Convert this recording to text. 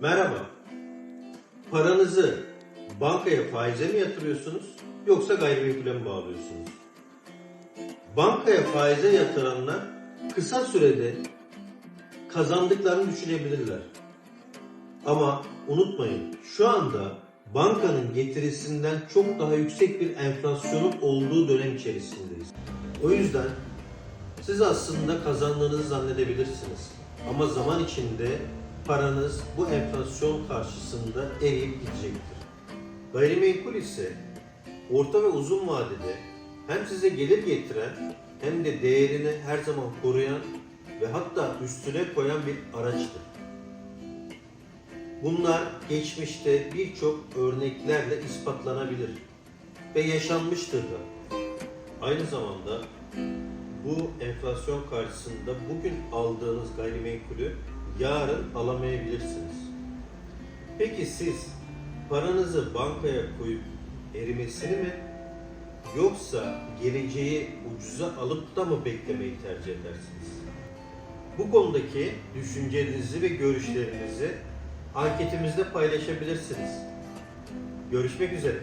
Merhaba. Paranızı bankaya faize mi yatırıyorsunuz yoksa gayrimenkule mi bağlıyorsunuz? Bankaya faize yatıranlar kısa sürede kazandıklarını düşünebilirler. Ama unutmayın şu anda bankanın getirisinden çok daha yüksek bir enflasyonun olduğu dönem içerisindeyiz. O yüzden siz aslında kazandığınızı zannedebilirsiniz. Ama zaman içinde paranız bu enflasyon karşısında eriyip gidecektir. Gayrimenkul ise orta ve uzun vadede hem size gelir getiren hem de değerini her zaman koruyan ve hatta üstüne koyan bir araçtır. Bunlar geçmişte birçok örneklerle ispatlanabilir ve yaşanmıştır da. Aynı zamanda bu enflasyon karşısında bugün aldığınız gayrimenkulü yarın alamayabilirsiniz. Peki siz paranızı bankaya koyup erimesini mi yoksa geleceği ucuza alıp da mı beklemeyi tercih edersiniz? Bu konudaki düşüncelerinizi ve görüşlerinizi anketimizde paylaşabilirsiniz. Görüşmek üzere.